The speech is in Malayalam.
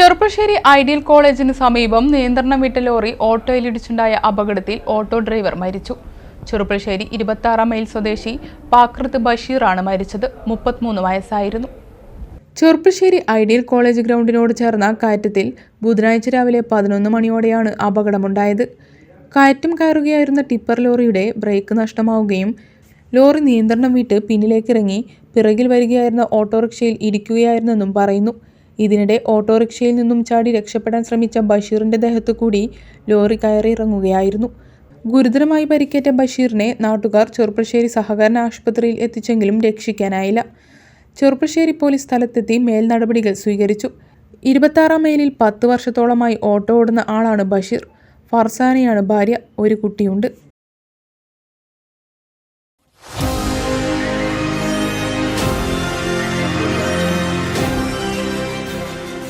ചെറുപ്പശ്ശേരി ഐഡിയൽ കോളേജിന് സമീപം നിയന്ത്രണം വിട്ട ലോറി ഓട്ടോയിലിടിച്ചുണ്ടായ അപകടത്തിൽ ഓട്ടോ ഡ്രൈവർ മരിച്ചു. ചെറുപ്പശ്ശേരി ഇരുപത്തി മൈൽ സ്വദേശി പാക്രത്ത് ആണ് മരിച്ചത്. മുപ്പത്തിമൂന്ന് വയസ്സായിരുന്നു. ചെറുപ്പശ്ശേരി ഐഡിയൽ കോളേജ് ഗ്രൗണ്ടിനോട് ചേർന്ന കയറ്റത്തിൽ ബുധനാഴ്ച രാവിലെ പതിനൊന്ന് മണിയോടെയാണ് അപകടമുണ്ടായത്. കയറ്റം കയറുകയായിരുന്ന ടിപ്പർ ലോറിയുടെ ബ്രേക്ക് നഷ്ടമാവുകയും ലോറി നിയന്ത്രണം വിട്ട് പിന്നിലേക്കിറങ്ങി പിറകിൽ വരികയായിരുന്ന ഓട്ടോറിക്ഷയിൽ ഇരിക്കുകയായിരുന്നെന്നും പറയുന്നു. ഇതിനിടെ ഓട്ടോറിക്ഷയിൽ നിന്നും ചാടി രക്ഷപ്പെടാൻ ശ്രമിച്ച ബഷീറിന്റെ ദേഹത്തു കൂടി ലോറി കയറി ഇറങ്ങുകയായിരുന്നു ഗുരുതരമായി പരിക്കേറ്റ ബഷീറിനെ നാട്ടുകാർ ചെറുപ്പശ്ശേരി സഹകരണ ആശുപത്രിയിൽ എത്തിച്ചെങ്കിലും രക്ഷിക്കാനായില്ല. ചെറുപ്പശ്ശേരി പോലീസ് സ്ഥലത്തെത്തി മേൽ നടപടികൾ സ്വീകരിച്ചു. ഇരുപത്താറാം മൈലിൽ പത്ത് വർഷത്തോളമായി ഓട്ടോ ഓടുന്ന ആളാണ് ബഷീർ. ഫർസാനയാണ് ഭാര്യ. ഒരു കുട്ടിയുണ്ട്.